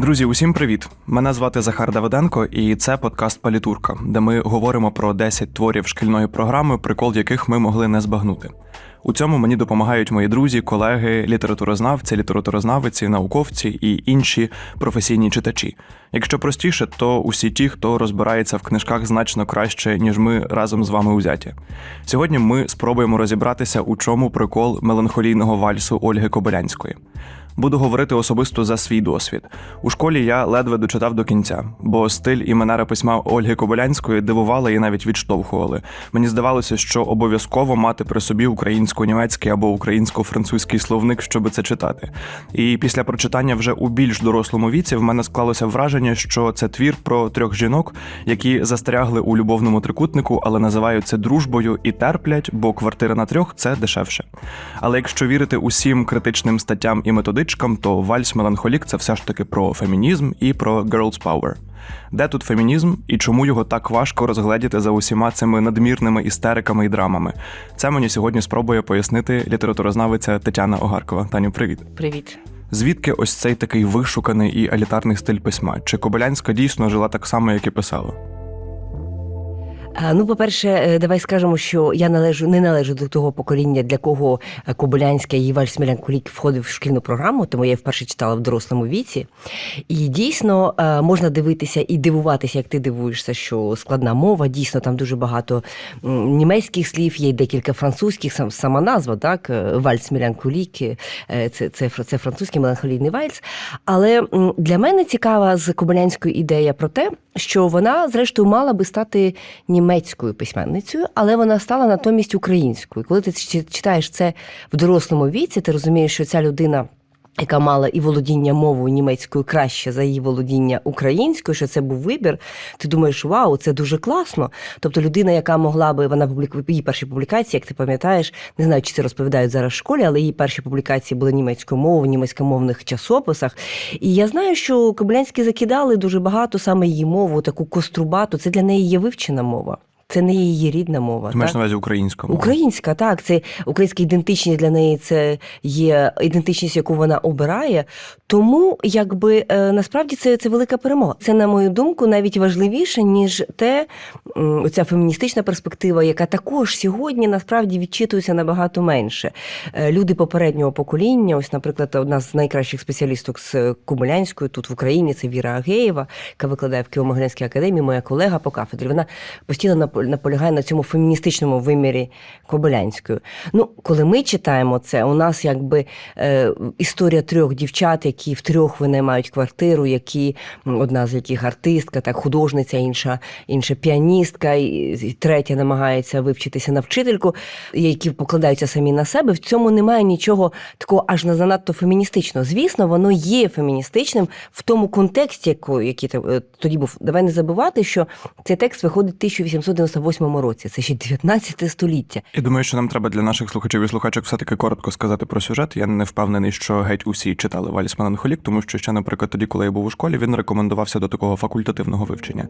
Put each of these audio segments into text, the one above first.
Друзі, усім привіт! Мене звати Захар Давиденко, і це подкаст Палітурка, де ми говоримо про 10 творів шкільної програми, прикол яких ми могли не збагнути. У цьому мені допомагають мої друзі, колеги, літературознавці, літературознавиці, науковці і інші професійні читачі. Якщо простіше, то усі ті, хто розбирається в книжках значно краще, ніж ми разом з вами узяті. Сьогодні ми спробуємо розібратися, у чому прикол меланхолійного вальсу Ольги Кобилянської. Буду говорити особисто за свій досвід. У школі я ледве дочитав до кінця, бо стиль і письма Ольги Кобилянської дивували і навіть відштовхували. Мені здавалося, що обов'язково мати при собі українсько-німецький або українсько-французький словник, щоб це читати. І після прочитання вже у більш дорослому віці в мене склалося враження, що це твір про трьох жінок, які застрягли у любовному трикутнику, але називають це дружбою і терплять, бо квартира на трьох це дешевше. Але якщо вірити усім критичним статтям і методичкам, то вальс меланхолік це все ж таки про фемінізм і про girls power. Де тут фемінізм і чому його так важко розгледіти за усіма цими надмірними істериками і драмами? Це мені сьогодні спробує пояснити літературознавиця Тетяна Огаркова. Таню, привіт. Привіт. Звідки ось цей такий вишуканий і елітарний стиль письма? Чи Кобилянська дійсно жила так само, як і писала? Ну, по-перше, е, давай скажемо, що я належу не належу до того покоління, для кого е, Кобилянська і Вальс Меланхолік входив в шкільну програму, тому я вперше читала в дорослому віці. І дійсно е, можна дивитися і дивуватися, як ти дивуєшся, що складна мова. Дійсно, там дуже багато німецьких слів, є декілька французьких, сам сама назва, так Вальс Меланхолік, е, це, це, це французький меланхолійний вальс. Але для мене цікава з Кобилянської ідея про те, що вона, зрештою, мала би стати німецькою письменницею, але вона стала натомість українською. Коли ти читаєш це в дорослому віці, ти розумієш, що ця людина. Яка мала і володіння мовою німецькою краще за її володіння українською, що це був вибір. Ти думаєш, вау, це дуже класно. Тобто людина, яка могла би вона публікує її перші публікації, як ти пам'ятаєш, не знаю, чи це розповідають зараз в школі, але її перші публікації були німецькою мовою, в німецькомовних часописах. І я знаю, що Кобилянські закидали дуже багато саме її мову, таку кострубату. Це для неї є вивчена мова. Це не її рідна мова. Ти маєш на увазі українська мова? Українська, так, це українська ідентичність для неї це є ідентичність, яку вона обирає. Тому, якби е, насправді це, це велика перемога. Це, на мою думку, навіть важливіше, ніж те, оця феміністична перспектива, яка також сьогодні насправді відчитується набагато менше. Е, Люди попереднього покоління, ось, наприклад, одна з найкращих спеціалісток з Кобилянської тут в Україні, це Віра Агеєва, яка викладає в Києво-Могилянській академії, моя колега по кафедрі. Вона постійно напо- наполягає на цьому феміністичному вимірі Кобилянської. Ну, коли ми читаємо це, у нас якби е, історія трьох дівчат, які втрьох винаймають квартиру, які одна з яких артистка, так художниця, інша, інша піаністка, і, третя намагається вивчитися на вчительку, які покладаються самі на себе. В цьому немає нічого такого аж на занадто феміністичного. Звісно, воно є феміністичним в тому контексті, який е, тоді був. Давай не забувати, що цей текст виходить в 1898 році. Це ще 19 століття. Я думаю, що нам треба для наших слухачів і слухачок все-таки коротко сказати про сюжет. Я не впевнений, що геть усі читали Вальс Меланхолік, тому що ще, наприклад, тоді, коли я був у школі, він рекомендувався до такого факультативного вивчення.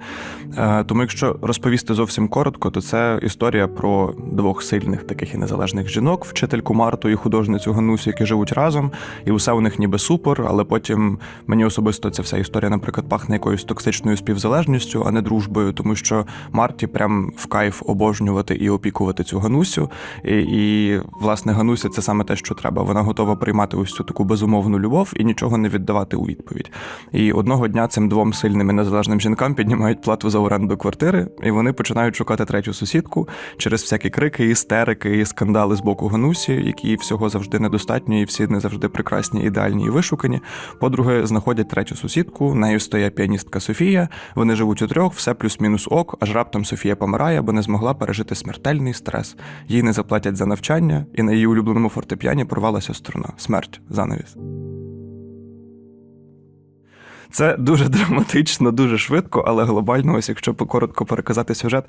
Е, Тому, якщо розповісти зовсім коротко, то це історія про двох сильних таких і незалежних жінок, вчительку Марту і художницю Ганусю, які живуть разом, і усе у них ніби супер, але потім мені особисто ця вся історія, наприклад, пахне якоюсь токсичною співзалежністю, а не дружбою, тому що Марті прям в кайф обожнювати і опікувати цю Ганусю. І, і власне Гануся це саме те, що треба. Вона готова приймати ось цю таку безумовну любов і нічого не віддавати у відповідь. І одного дня цим двом сильним і незалежним жінкам піднімають плату за оренду квартири, і вони починають шукати третю сусідку через всякі крики, істерики і скандали з боку Ганусі, які всього завжди недостатньо, і всі не завжди прекрасні, ідеальні і вишукані. Подруги знаходять третю сусідку. Нею стає піаністка Софія. Вони живуть у трьох, все плюс-мінус ок. Аж раптом Софія помирає, бо не змогла пережити смертельний стрес. Їй не заплатять за навчання, і на її улюбленому фортепіані порвалася струна. Смерть, занавіс. Це дуже драматично, дуже швидко, але глобально, ось якщо коротко переказати сюжет,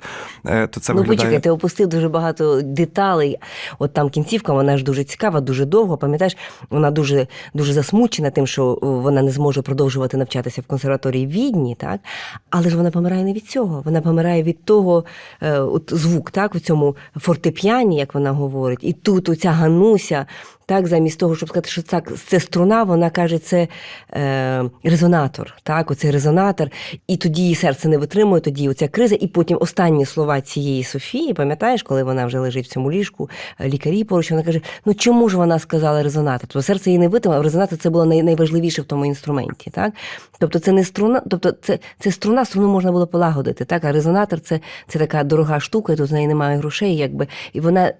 е, то це ну, виглядає. почекай, ти опустив дуже багато деталей. От там кінцівка, вона ж дуже цікава, дуже довго. Пам'ятаєш, вона дуже, дуже засмучена тим, що е, вона не зможе продовжувати навчатися в консерваторії Відні, так? Але ж вона помирає не від цього. Вона помирає від того, е, от звук, так, у цьому фортепіані, як вона говорить. І тут оця Гануся Так, замість того, щоб сказати, що це, це струна, вона каже, це е, резонатор. Так, оцей резонатор, і тоді її серце не витримує, тоді оця криза. І потім останні слова цієї Софії, пам'ятаєш, коли вона вже лежить в цьому ліжку, е, лікарі поруч, вона каже: ну чому ж вона сказала резонатор? Тобто серце її не витримало, резонатор це було найважливіше в тому інструменті. Так? Тобто це не струна, тобто це, це струна, струну можна було полагодити. Так? А резонатор це, це така дорога штука, і тут з неї немає грошей, якби, і вона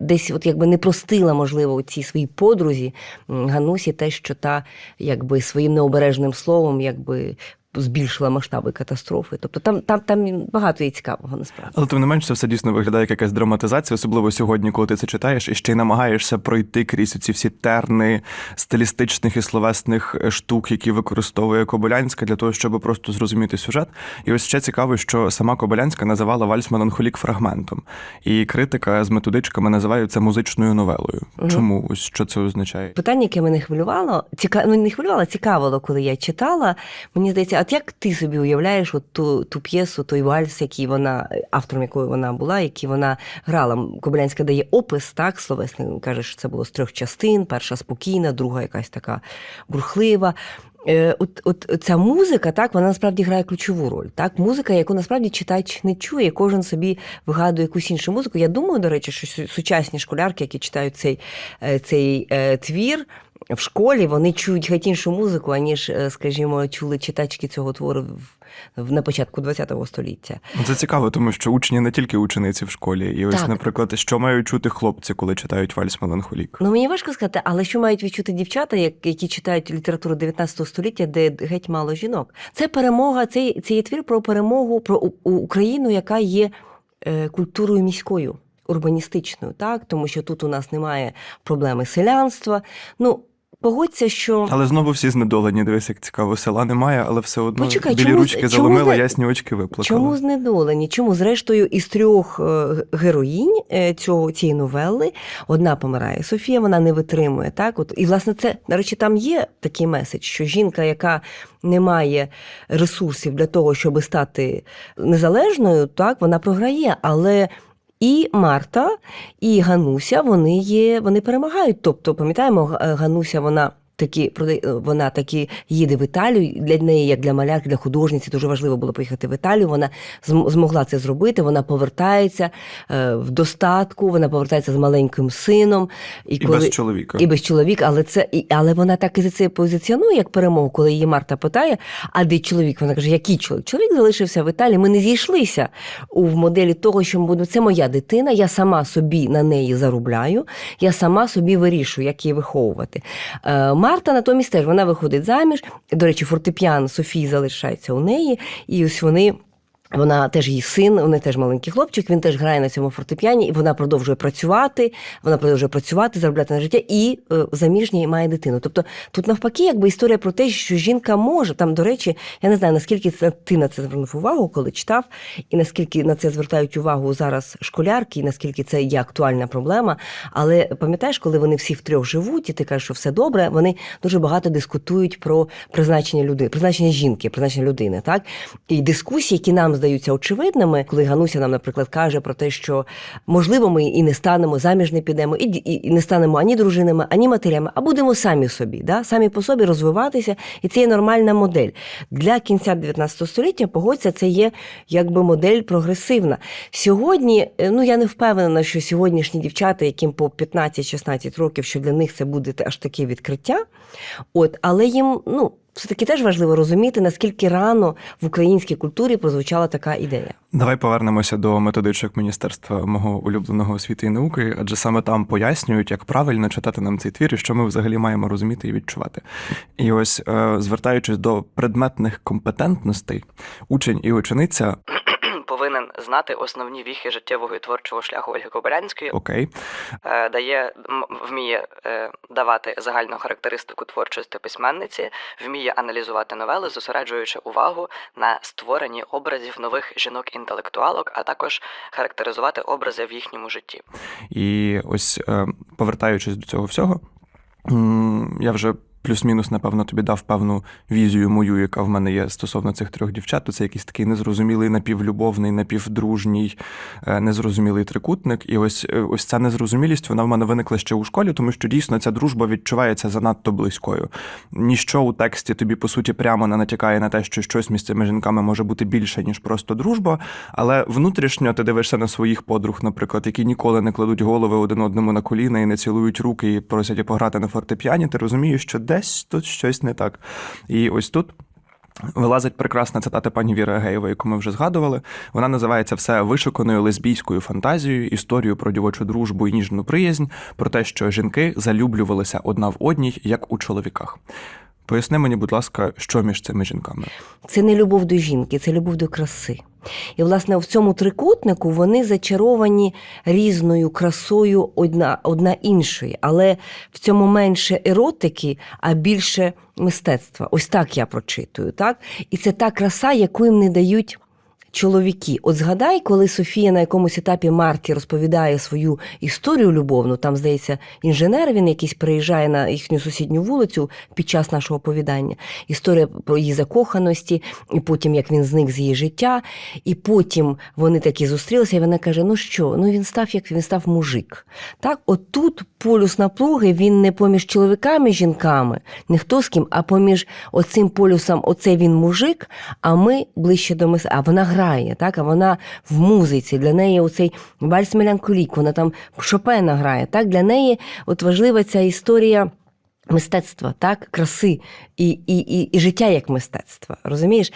десь от якби не простила, можливо, цій своїй подрузі Ганусі те, що та якби своїм необережним словом якби збільшила масштаби катастрофи. Тобто там, там, там багато є цікавого насправді. Але тим не менш, це все дійсно виглядає як якась драматизація, особливо сьогодні, коли ти це читаєш, і ще й намагаєшся пройти крізь ці всі терни стилістичних і словесних е, штук, які використовує Кобилянська для того, щоб просто зрозуміти сюжет. І ось ще цікаво, що сама Кобилянська називала вальс меланхолік фрагментом, і критика з методичками називає це музичною новелою. Чому ось що це означає? Питання, яке мене хвилювало, ціка... ну, не хвилювало, цікавило, коли я читала. Мені здається, от як ти собі уявляєш от ту, ту п'єсу, той вальс, який вона, автором якої вона була, який вона грала. Кобилянська дає опис, так, словесний, каже, що це було з трьох частин: перша спокійна, друга якась така бурхлива. Е, От, от ця музика, так, вона насправді грає ключову роль. Так? Музика, яку насправді читач не чує, кожен собі вигадує якусь іншу музику. Я думаю, до речі, що сучасні школярки, які читають цей, е, цей е, твір. В школі вони чують геть іншу музику, аніж, е, скажімо, чули читачки цього твору в, в, на початку ХХ століття. Ну, Це цікаво, тому що учні не тільки учениці в школі. І ось, Так. наприклад, що мають чути хлопці, коли читають вальс меланхолік. Ну мені важко сказати, але що мають відчути дівчата, як- які читають літературу 19 століття, де геть мало жінок? Це перемога, це, це є твір про перемогу про Україну, яка є е, культурою міською, урбаністичною, так тому що тут у нас немає проблеми селянства. Ну погодься, що Але знову всі знедолені. Дивись, як цікаво, села немає, але все одно Почекай, білі чому ручки чому заломила, з- ясні очки виплакали. Чому знедолені? Чому зрештою із трьох е, героїнь е, цього цієї новели одна помирає? Софія вона не витримує. Так, от і власне це до речі, там є такий меседж, що жінка, яка не має ресурсів для того, щоб стати незалежною, так вона програє, але. І Марта, і Гануся вони є, вони перемагають. Тобто, пам'ятаємо, Га- Гануся вона таки прода- вона таки їде в Італію. Для неї, як для малярки, для художниці, дуже важливо було поїхати в Італію. Вона змогла це зробити. Вона повертається е, в достатку, вона повертається з маленьким сином. І без чоловіка. І без чоловіка, але це і але вона так і за це позиціонує як перемогу, коли її Марта питає, а де чоловік? Вона каже, який чоловік? Чоловік залишився в Італії. Ми не зійшлися у в моделі того, що ми будемо. Це моя дитина, я сама собі на неї заробляю, я сама собі вирішую, як її виховувати. Марта натомість теж вона виходить заміж. До речі, фортепіан Софії залишається у неї, і ось вони. Вона теж її син, вони теж маленький хлопчик, він теж грає на цьому фортепіані, і вона продовжує працювати, вона продовжує працювати, заробляти на життя і е, заміжня і має дитину. Тобто тут навпаки, якби історія про те, що жінка може. Там, до речі, я не знаю, наскільки це ти на це звернув увагу, коли читав, і наскільки на це звертають увагу зараз школярки, і наскільки це є актуальна проблема. Але пам'ятаєш, коли вони всі втрьох живуть, і ти кажеш, що все добре, вони дуже багато дискутують про призначення людини, призначення жінки, призначення людини, так? І дискусії, які нам здаються очевидними, коли Гануся нам, наприклад, каже про те, що можливо, ми і не станемо заміж не підемо, і, і, не станемо ані дружинами, ані матерями, а будемо самі собі, да? самі по собі розвиватися, і це є нормальна модель. Для кінця 19 століття, погодься, це є якби модель прогресивна. Сьогодні, е, ну я не впевнена, що сьогоднішні дівчата, яким по 15-16 років, що для них це буде аж таке відкриття. От, але їм, ну. Все-таки теж важливо розуміти, наскільки рано в українській культурі прозвучала така ідея. Давай повернемося до методичок Міністерства мого улюбленого освіти і науки, адже саме там пояснюють, як правильно читати нам цей твір і що ми взагалі маємо розуміти і відчувати. І ось, е, звертаючись до предметних компетентностей, учень і учениця, повинен знати основні віхи життєвого і творчого шляху Ольги Кобилянської, окей, е, дає вміє е, давати загальну характеристику творчості письменниці, вміє аналізувати новели, зосереджуючи увагу на створенні образів нових жінок-інтелектуалок, а також характеризувати образи в їхньому житті. І ось е, повертаючись до цього всього, я вже плюс-мінус, напевно, тобі дав певну візію мою, яка в мене є стосовно цих трьох дівчат, то це якийсь такий незрозумілий напівлюбовний, напівдружній, е, незрозумілий трикутник. І ось е, ось ця незрозумілість вона в мене виникла ще у школі, тому що дійсно ця дружба відчувається занадто близькою. Ніщо у тексті тобі, по суті, прямо не натякає на те, що щось між цими жінками може бути більше, ніж просто дружба. Але внутрішньо ти дивишся на своїх подруг, наприклад, які ніколи не кладуть голови один одному на коліна і не цілують руки і просять пограти на фортепіані. Ти розумієш, що десь тут щось не так. І ось тут. Вилазить прекрасна цитата пані Віри Агеєвої, яку ми вже згадували. Вона називається все вишуканою лесбійською фантазією, історією про дівочу дружбу і ніжну приязнь, про те, що жінки залюблювалися одна в одній, як у чоловіках. Поясни мені, будь ласка, що між цими жінками? Це не любов до жінки, це любов до краси. І, власне, в цьому трикутнику вони зачаровані різною красою одна, одна іншої, але в цьому менше еротики, а більше мистецтва. Ось так я прочитую. Так? І це та краса, яку їм не дають. Чоловіки, от згадай, коли Софія на якомусь етапі Марті розповідає свою історію любовну, там, здається, інженер він якийсь приїжджає на їхню сусідню вулицю під час нашого оповідання. Історія про її закоханості, і потім як він зник з її життя, і потім вони такі зустрілися, і вона каже: Ну що, ну він став як він став мужик. Так, от тут полюс напруги він не поміж чоловіками жінками, не хто з ким, а поміж оцим полюсом, оце він мужик, а ми ближче до мис. А вона грає, так, а вона в музиці. Для неї оцей вальс меланколік, вона там Шопена грає. Так, для неї от важлива ця історія. Мистецтва, так, краси і, і, і, і життя як мистецтво. Розумієш?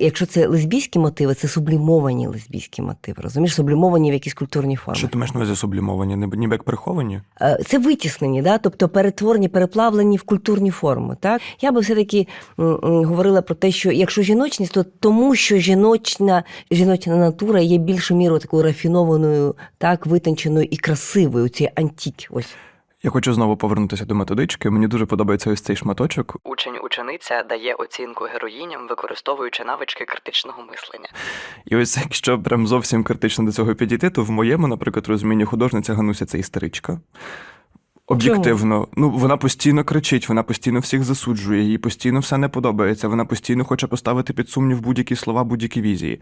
Якщо це лесбійські мотиви, це сублімовані лесбійські мотиви. Розумієш, сублімовані в якісь культурні форми. Що ти маєш на увазі сублімовані, ніби як приховані? Е, Це витіснені, да? тобто перетворені, переплавлені в культурні форми. Так? Я би все-таки говорила про те, що якщо жіночність, то тому, що жіночна, жіночна натура є більшою мірою такою рафінованою, так, витонченою і красивою, ці антік. Ось. Я хочу знову повернутися до методички. Мені дуже подобається ось цей шматочок. Учень-учениця дає оцінку героїням, використовуючи навички критичного мислення. І ось якщо прям зовсім критично до цього підійти, то в моєму, наприклад, розумінні художниця Гануся це істеричка. Об'єктивно, ну вона постійно кричить, вона постійно всіх засуджує, їй постійно все не подобається. Вона постійно хоче поставити під сумнів будь-які слова, будь-які візії.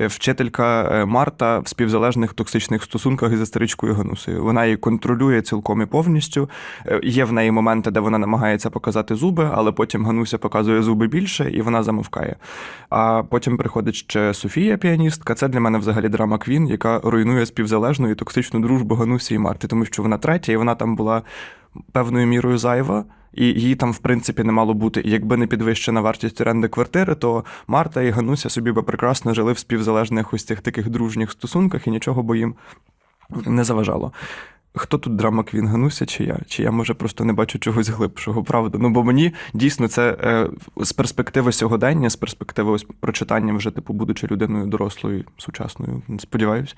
Е, Вчителька е, Марта в співзалежних токсичних стосунках із істеричкою Ганусею. Вона її контролює цілком і повністю. Е, Є в неї моменти, де вона намагається показати зуби, але потім Гануся показує зуби більше і вона замовкає. А потім приходить ще Софія, піаністка. Це для мене взагалі драма Квін, яка руйнує співзалежну і токсичну дружбу Ганусі і Марти, тому що вона третя, і вона там була певною мірою зайва. І її там, в принципі, не мало бути. І якби не підвищена вартість оренди квартири, то Марта і Гануся собі би прекрасно жили в співзалежних ось цих таких дружніх стосунках, і нічого бо їм не заважало. Хто тут драма Квін чи я? Чи я може просто не бачу чогось глибшого, правда? Ну бо мені дійсно це е, з перспективи сьогодення, з перспективи ось прочитання, вже типу, будучи людиною дорослою, сучасною, сподіваюсь,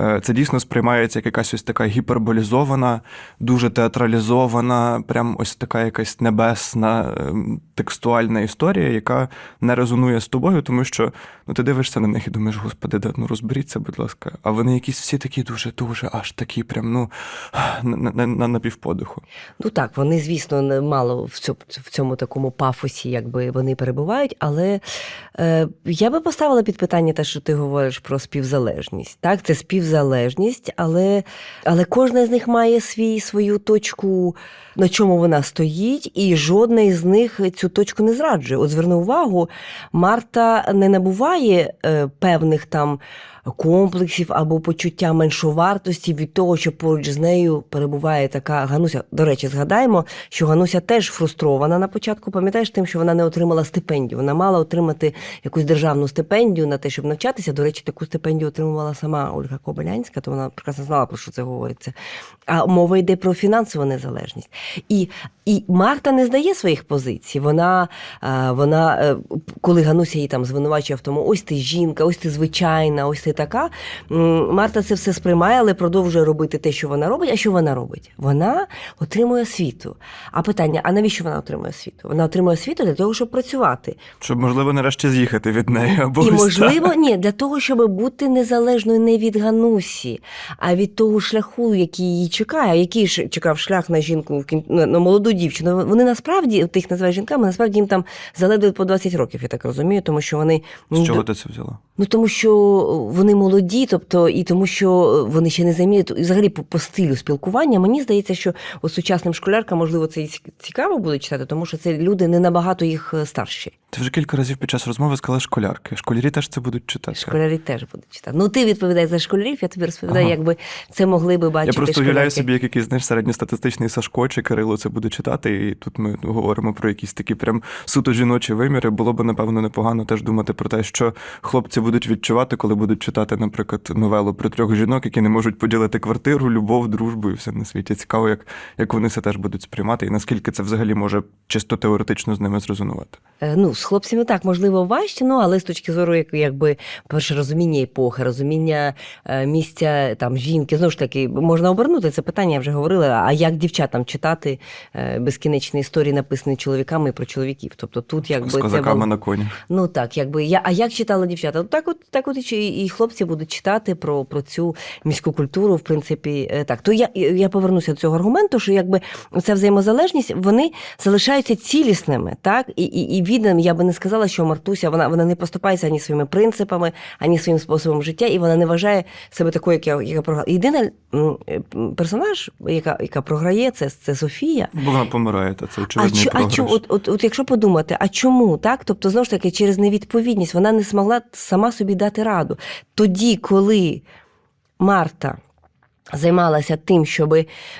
е, це дійсно сприймається як якась ось така гіперболізована, дуже театралізована, прям ось така якась небесна е, текстуальна історія, яка не резонує з тобою, тому що ну ти дивишся на них і думаєш, господи, да, ну розберіться, будь ласка. А вони якісь всі такі дуже, дуже, аж такі, прям ну на, на, на, на півподиху. Ну так, вони, звісно, мало в цьому, в цьому такому пафосі, якби вони перебувають, але е, я би поставила під питання те, що ти говориш про співзалежність. Так, це співзалежність, але, але кожна з них має свій, свою точку, на чому вона стоїть, і жодна із них цю точку не зраджує. От зверни увагу, Марта не набуває е, певних там комплексів або почуття меншовартості від того, що поруч з нею перебуває така Гануся. До речі, згадаємо, що Гануся теж фрустрована на початку. Пам'ятаєш тим, що вона не отримала стипендію. Вона мала отримати якусь державну стипендію на те, щоб навчатися. До речі, таку стипендію отримувала сама Ольга Кобилянська, то вона прекрасно знала, про що це говориться. А мова йде про фінансову незалежність. І, і Марта не здає своїх позицій. Вона, е, вона, е, коли Гануся її там звинувачує в тому, ось ти жінка, ось ти звичайна, ось ти така. Марта це все сприймає, але продовжує робити те, що вона робить. А що вона робить? Вона отримує освіту. А питання: а навіщо вона отримує освіту? Вона отримує освіту для того, щоб працювати. Щоб, можливо, нарешті з'їхати від неї або І можливо, ні, для того, щоб бути незалежною не від Ганусі, а від того шляху, який її чекає. Який ж чекав шлях на жінку на на молоду дівчину. Вони насправді тих називають жінками, насправді їм там заледве по 20 років, я так розумію, тому що вони З чого ти це взяла? Ну тому що вони молоді, тобто і тому, що вони ще не заміють. Взагалі по, по стилю спілкування. Мені здається, що от сучасним школяркам, можливо, це і цікаво буде читати, тому що це люди не набагато їх е, старші. Ти вже кілька разів під час розмови сказала школярки. Школярі теж це будуть читати. Школярі теж будуть читати. Ну ти відповідаєш за школярів, я тобі розповідаю, Ага. якби це могли би бачити. Я просто уявляю собі, як якийсь знаєш, середньостатистичний Сашко чи Кирило це буде читати, і тут ми говоримо про якісь такі прям суто жіночі виміри. Було б, напевно, непогано теж думати про те, що хлопці будуть відчувати, коли будуть читати, наприклад, новелу про трьох жінок, які не можуть поділити квартиру, любов, дружбу і все на світі. Цікаво, як, як вони це теж будуть сприймати, і наскільки це взагалі може чисто теоретично з ними зрозумувати. Е, Ну, з хлопцями так, можливо, важче, ну але з точки зору, як, якби перше розуміння епохи, розуміння е, місця там жінки. Знову ж таки, можна обернути це питання, я вже говорила. А як дівчатам читати е, безкінечні історії, написані чоловіками про чоловіків? Тобто тут якби з це козаками вол- на коні. Ну так, якби я. А як читали дівчата? Ну, Так, от так, от і, і хлопці будуть читати про, про цю міську культуру, в принципі, е, так. То я, я повернуся до цього аргументу, що якби ця взаємозалежність, вони залишаються цілісними, так і, і, і відданим. Я би не сказала, що Мартуся вона, вона не поступається ані своїми принципами, ані своїм способом життя, і вона не вважає себе такою, як я яка програла. Єдиний е, персонаж, яка, яка програє, це, це Софія. Бо вона помирає, та це А, очевидний а програш. чо, от, от, от якщо подумати, а чому так? Тобто, знову ж таки, через невідповідність вона не змогла сама собі дати раду. Тоді, коли Марта займалася тим, щоб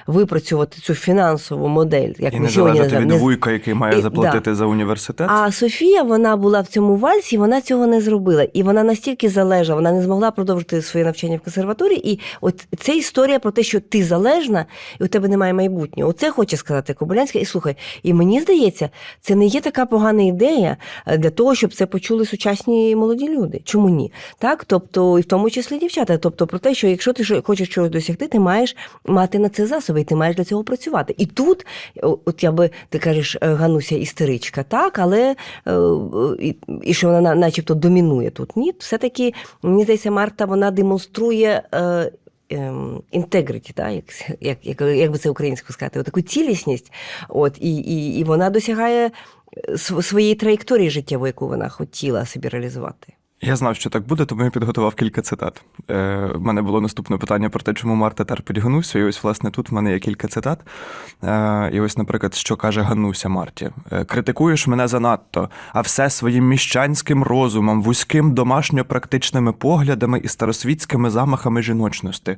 випрацювати цю фінансову модель, як І ми не сьогодні залежати від вуйка, який має І- заплатити за університет. а Софія, вона була в цьому вальсі, вона цього не зробила. І вона настільки залежала, вона не змогла продовжити своє навчання в консерваторії. І от ця історія про те, що ти залежна, і у тебе немає майбутнього. Оце хоче сказати Кобилянська. І слухай, і мені здається, це не є така погана ідея е, для того, щоб це почули сучасні молоді люди. Чому ні? Так, тобто, і в тому числі дівчата. Тобто, про те, що якщо ти хочеш чогось досягти, ти маєш мати на це засоби, і ти маєш для цього працювати. І тут, от я би ти кажеш, е, Гануся істеричка, так, але е, е, і, і що вона начебто домінує тут. Ні, все-таки мені здається, Марта вона демонструє. Е, інтегриті, да, як, як, як, як би це українською сказати, таку цілісність, от, і, і, і вона досягає е, своєї траєкторії життєвої, яку вона хотіла собі реалізувати. Я знав, що так буде, тому я підготував кілька цитат. Е, в мене було наступне питання про те, чому Марта терпить Ганусю. І ось, власне, тут в мене є кілька цитат. Е, і ось, наприклад, що каже Гануся Марті: Е, Критикуєш мене занадто, а все своїм міщанським розумом, вузьким домашньо-практичними поглядами і старосвітськими замахами жіночності.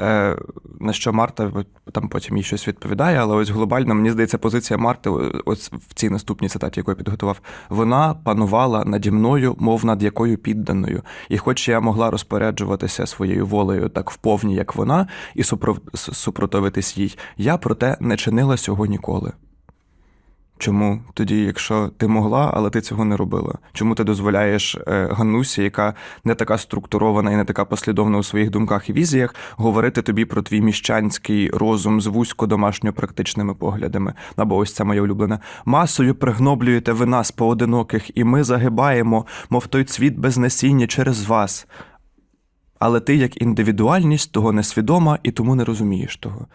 Е, на що Марта там потім їй щось відповідає, але ось глобально мені здається, позиція Марти, ось в цій наступній цитаті, яку я підготував, вона панувала наді мною, мов над якою підданою. І хоч я могла розпоряджуватися своєю волею так вповні, як вона, і супротивитись їй, я проте не чинила цього ніколи. Чому тоді, якщо ти могла, але ти цього не робила? Чому ти дозволяєш е, Ганусі, яка не така структурована і не така послідовна у своїх думках і візіях, говорити тобі про твій міщанський розум з вузько домашньо-практичними поглядами? Або ось це моє улюблене. Масою пригноблюєте ви нас поодиноких, і ми загибаємо, мов той цвіт без насіння через вас. Але ти, як індивідуальність, того несвідома і тому не розумієш того.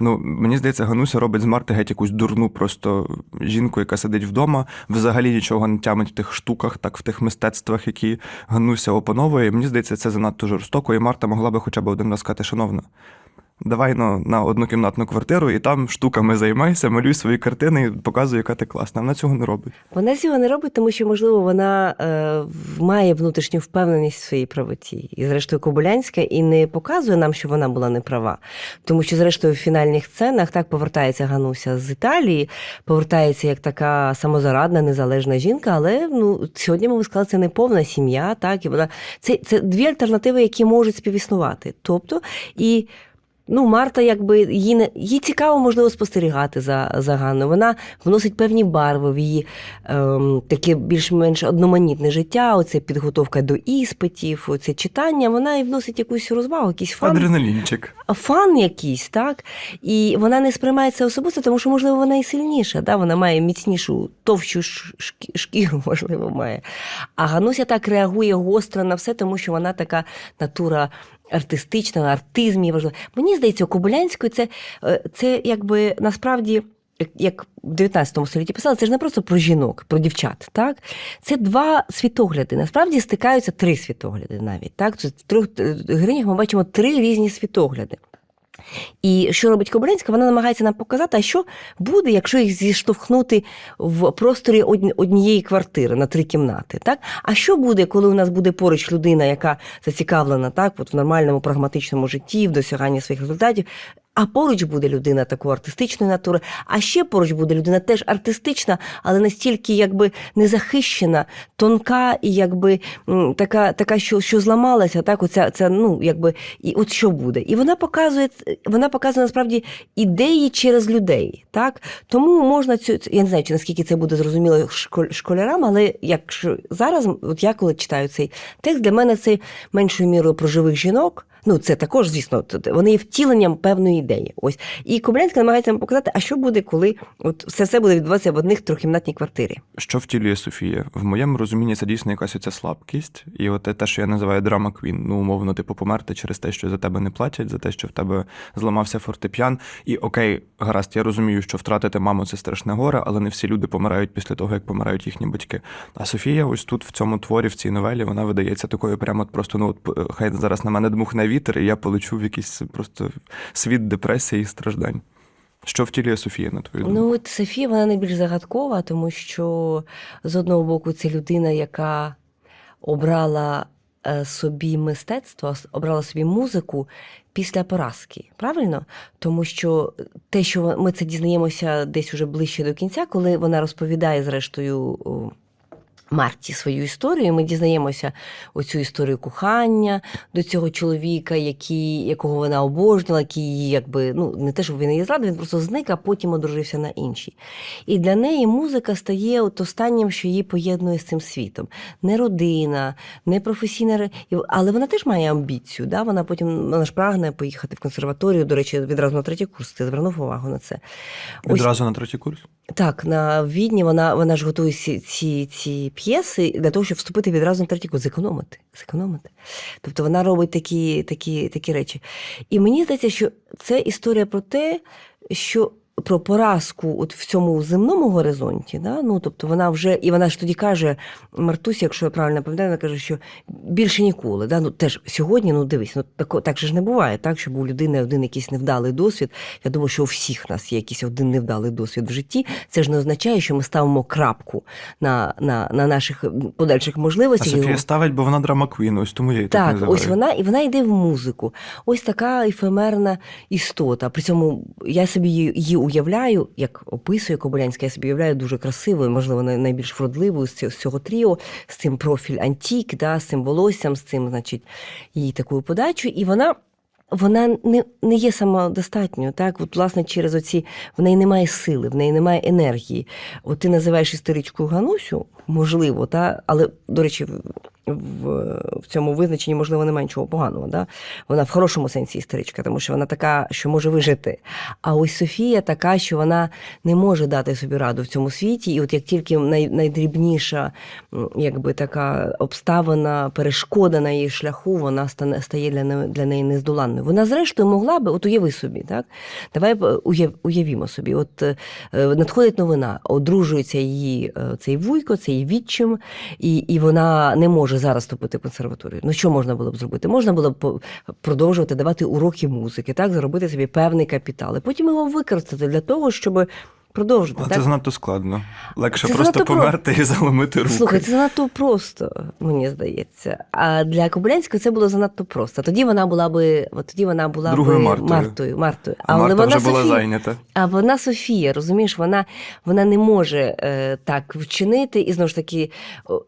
Ну, мені здається, Гануся робить з Марти геть якусь дурну просто жінку, яка сидить вдома, взагалі нічого не тямить в тих штуках, так в тих мистецтвах, які Гануся опановує. Мені здається, це занадто жорстоко, і Марта могла би хоча б один раз сказати, шановна. Давай ну, на однокімнатну квартиру, і там штуками займайся, малюй свої картини і показуй, яка ти класна. Вона цього не робить. Вона цього не робить, тому що, можливо, вона е, має внутрішню впевненість в своїй правоті. І, зрештою, Кобилянська і не показує нам, що вона була неправа. Тому що, зрештою, в фінальних сценах так повертається Гануся з Італії, повертається як така самозарадна, незалежна жінка, але ну, сьогодні ми сказали, це не повна сім'я, так, і вона це, це дві альтернативи, які можуть співіснувати. Тобто, і Ну, Марта, якби їй не їй цікаво, можливо, спостерігати за, за Ганною. Вона вносить певні барви в її ем, таке більш-менш одноманітне життя, оце підготовка до іспитів, оце читання. Вона і вносить якусь розвагу, якийсь фан. Адреналінчик. фан якийсь, так? І вона не сприймає це особисто, тому що, можливо, вона і сильніша, да? вона має міцнішу, товщу шкіру, можливо, має. А Гануся так реагує гостро на все, тому що вона така натура. Артистична, на артизмі важливо. Мені здається, у Кобилянської це, е, це якби насправді, як- в 19 столітті писали, це ж не просто про жінок, про дівчат. Так? Це два світогляди. Насправді стикаються три світогляди навіть. Так? В трьох е, героїнях ми бачимо три різні світогляди. І що робить Кобилянська? Вона намагається нам показати, а що буде, якщо їх зіштовхнути в просторі однієї квартири на три кімнати. Так? А що буде, коли у нас буде поруч людина, яка зацікавлена так, от в нормальному прагматичному житті, в досяганні своїх результатів? А поруч буде людина такої артистичної натури, а ще поруч буде людина теж артистична, але настільки якби незахищена, тонка і якби така, така що, що зламалася, так, оця, ця, ну, якби, і от що буде. І вона показує, вона показує насправді ідеї через людей. Так? Тому можна цю, я не знаю, чи наскільки це буде зрозуміло школярам, але якщо зараз, от я коли читаю цей текст, для мене це меншою мірою про живих жінок. Ну, це також, звісно, вони є втіленням певної ідеї. Ось. І Кобилянська намагається нам показати, а що буде, коли от все, все буде відбуватися в одних трьохкімнатній квартирі. Що втілює Софія? В моєму розумінні це дійсно якась оця слабкість, і от те, що я називаю драма квін. Ну, умовно, типу, померти через те, що за тебе не платять, за те, що в тебе зламався фортепіан. І окей, гаразд, я розумію, що втратити маму це страшне горе, але не всі люди помирають після того, як помирають їхні батьки. А Софія, ось тут в цьому творі, в цій новелі, вона видається такою, прямо от просто ну от хай зараз на мене дмухне вітер, і я полечу в якийсь просто світ депресії і страждань. Що втілює Софія на твою думку? Ну, от Софія вона найбільш загадкова, тому що з одного боку це людина, яка обрала е, собі мистецтво, обрала собі музику після поразки. Правильно? Тому що те, що ми це дізнаємося десь уже ближче до кінця, коли вона розповідає, зрештою. Марті свою історію. Ми дізнаємося оцю історію кохання до цього чоловіка, який, якого вона обожнювала, який її якби ну не те, що він її зрадив, він просто зник, а потім одружився на іншій. І для неї музика стає от останнім, що її поєднує з цим світом. Не родина, не професійна, але вона теж має амбіцію. Да? Вона потім вона ж прагне поїхати в консерваторію. До речі, відразу на третій курс. Ти звернув увагу на це. Відразу на третій курс? Так, на Відні вона, вона ж готує ці, ці, ці п'єси для того, щоб вступити відразу на третій курс, зекономити. зекономити. Тобто вона робить такі, такі, такі речі. І мені здається, що це історія про те, що. Про поразку от в цьому земному горизонті, да? ну, тобто вона вже, і вона ж тоді каже, Мартусі, якщо я правильно пам'ятаю, вона каже, що більше ніколи. Да? Ну, теж сьогодні, ну дивись, ну так, так же ж не буває, так, щоб у людини один якийсь невдалий досвід. Я думаю, що у всіх нас є якийсь один невдалий досвід в житті. Це ж не означає, що ми ставимо крапку на, на, на наших подальших можливостях. Софія ставить, бо вона драма квін, ось тому я її так, так, називаю. ось вона і вона йде в музику. Ось така ефемерна істота. При цьому я собі її уявляю, як описує Кобилянська, я собі уявляю дуже красивою, можливо, най- найбільш вродливою з цього, тріо, з цим профіль антік, да, з цим волоссям, з цим, значить, її такою подачою. І вона. Вона не, не є самодостатньою, так? От, власне, через оці в неї немає сили, в неї немає енергії. От ти називаєш історичку Ганусю, можливо, та? але, до речі, в, в, цьому визначенні, можливо, немає нічого поганого. Да? Вона в хорошому сенсі історичка, тому що вона така, що може вижити. А ось Софія така, що вона не може дати собі раду в цьому світі. І от як тільки най, найдрібніша якби така обставина, перешкода на її шляху, вона стане, стає для неї, для неї нездоланною. Вона, зрештою, могла би, от уяви собі, так? Давай уяв, уявімо собі, от е, надходить новина, одружується її е, цей вуйко, цей відчим, і, і вона не може зараз вступити в консерваторію. Ну що можна було б зробити? Можна було б продовжувати давати уроки музики, так, заробити собі певний капітал, і потім його використати для того, щоб продовжити. А так? це занадто складно. Легше Це просто занадто про- померти і заломити руки. Слухай, це занадто просто, мені здається. А для Кобилянської це було занадто просто. Тоді вона була би, от тоді вона була Другою би Мартою. Мартою. Мартою. а Марта вона вже була зайнята. А вона Софія, розумієш, вона, вона не може е, так вчинити, і знову ж таки,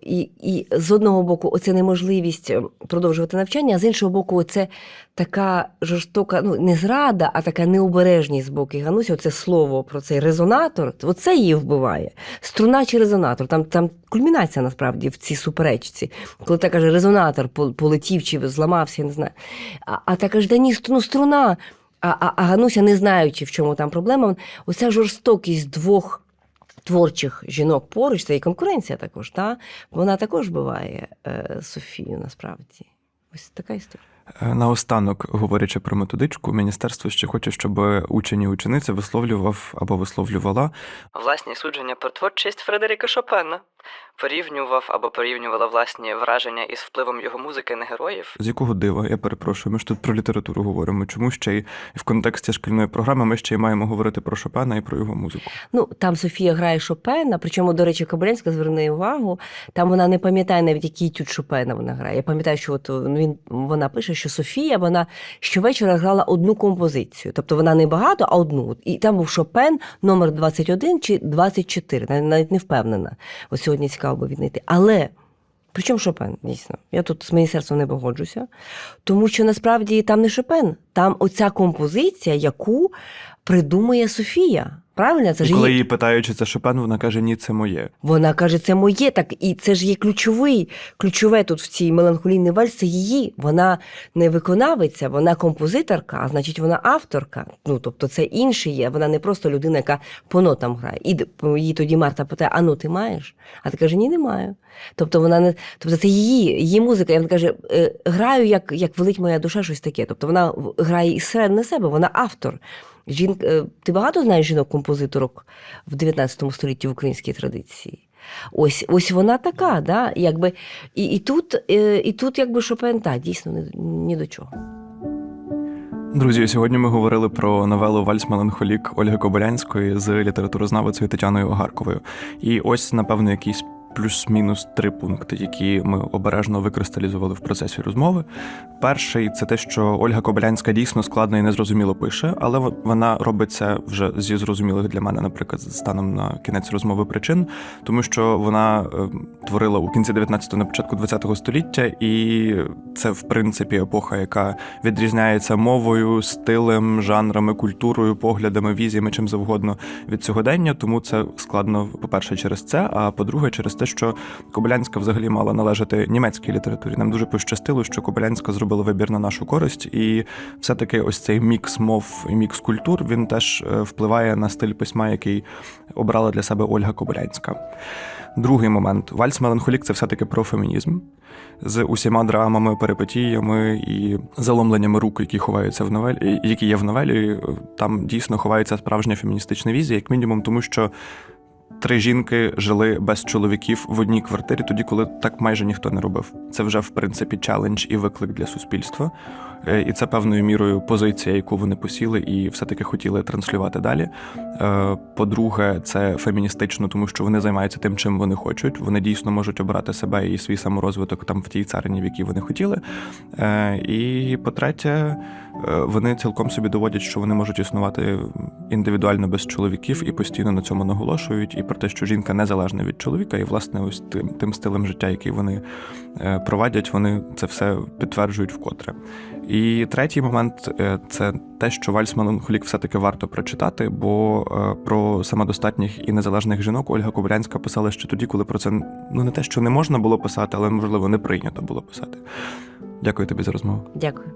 і, і з одного боку, оця неможливість е, продовжувати навчання, а з іншого боку, це така жорстока, ну не зрада, а така необережність з боку Ганусі. Оце слово про цей резонатор, оце її вбиває. Струна чи резонатор. Там, там кульмінація насправді в цій суперечці. Коли та каже, резонатор полетів чи зламався, я не знаю. А, а та каже, да ні, ну, струна. А, а, а Гануся, не знаючи, в чому там проблема, оця жорстокість двох творчих жінок поруч, це і конкуренція також, та? вона також буває е, Софію насправді. Ось така історія. Е, Наостанок, говорячи про методичку, міністерство ще хоче, щоб учень і учениця висловлював або висловлювала Власні судження про творчість Фредеріка Шопена. Порівнював або порівнювала власні враження із впливом його музики на героїв. з якого дива, я перепрошую, ми ж тут про літературу говоримо. Чому ще й в контексті шкільної програми ми ще й маємо говорити про Шопена і про його музику? Ну, там Софія грає Шопена, причому, до речі, Кобилянська зверни увагу, там вона не пам'ятає навіть, який тют Шопена вона грає. Я пам'ятаю, що от він, вона пише, що Софія вона щовечора грала одну композицію. Тобто вона не багато, а одну. І там був Шопен номер 21 чи 24, навіть- навіть не впевнена. Ось сьогодні цікаво би віднайти. Але. Причому Шопен, дійсно. Я тут з міністерством не погоджуся, тому що насправді там не Шопен, там оця композиція, яку придумує Софія. Правильно? Це і ж коли її... питають, чи це Шопен, вона каже: ні, це моє. Вона каже, це моє, так і це ж є ключовий, ключове тут в цій меланхолійній вальс, це її. Вона не виконавиця, вона композиторка, а значить, вона авторка. Ну тобто це інше є. Вона не просто людина, яка по нотам грає. І її тоді Марта питає: а ну ти маєш? А ти каже, ні, не маю. Тобто вона не тобто це її, її музика. І вона каже, «Е, граю, як, як велить моя душа, щось таке. Тобто вона грає із середини себе, вона автор. Жін... е, Ти багато знаєш жінок-композиторок в 19 столітті в українській традиції? Ось, ось вона така, да? якби, і, і, тут, е, і тут якби Шопен, та, дійсно, ні, ні до чого. Друзі, сьогодні ми говорили про новелу Вальс Меланхолік Ольги Кобилянської з літературознавицею Тетяною Огарковою. І ось, напевно, якісь плюс-мінус три пункти, які ми обережно викристалізували в процесі розмови. Перший це те, що Ольга Кобилянська дійсно складно і незрозуміло пише, але вона робить це вже зі зрозумілих для мене, наприклад, станом на кінець розмови причин, тому що вона е, творила у кінці 19-го, на початку 20-го століття, і це в принципі епоха, яка відрізняється мовою, стилем, жанрами, культурою, поглядами, візіями, чим завгодно від сьогодення. Тому це складно, по-перше, через це, а по-друге, через те, що Кобилянська взагалі мала належати німецькій літературі. Нам дуже пощастило, що Кобилянська зробила вибір на нашу користь, і все-таки ось цей мікс мов і мікс культур він теж е, впливає на стиль письма, який обрала для себе Ольга Кобилянська. Другий момент вальс Меланхолік це все-таки про фемінізм з усіма драмами, перипетіями і заломленнями рук, які ховаються в новелі, які є в новелі. Там дійсно ховається справжня феміністична візія, як мінімум, тому що. Три жінки жили без чоловіків в одній квартирі, тоді, коли так майже ніхто не робив. Це вже в принципі челендж і виклик для суспільства. Е, І це певною мірою позиція, яку вони посіли і все-таки хотіли транслювати далі. Е, По-друге, це феміністично, тому що вони займаються тим, чим вони хочуть. Вони дійсно можуть обрати себе і свій саморозвиток там в тій царині, в якій вони хотіли. Е, І по-третє, е, вони цілком собі доводять, що вони можуть існувати індивідуально без чоловіків і постійно на цьому наголошують. І про те, що жінка незалежна від чоловіка, і власне ось тим, тим стилем життя, який вони е, провадять, вони це все підтверджують вкотре. І третій момент е, це те, що Вальс Меланхолік все-таки варто прочитати, бо е, про самодостатніх і незалежних жінок Ольга Кобилянська писала ще тоді, коли про це ну не те, що не можна було писати, але можливо не прийнято було писати. Дякую тобі за розмову. Дякую.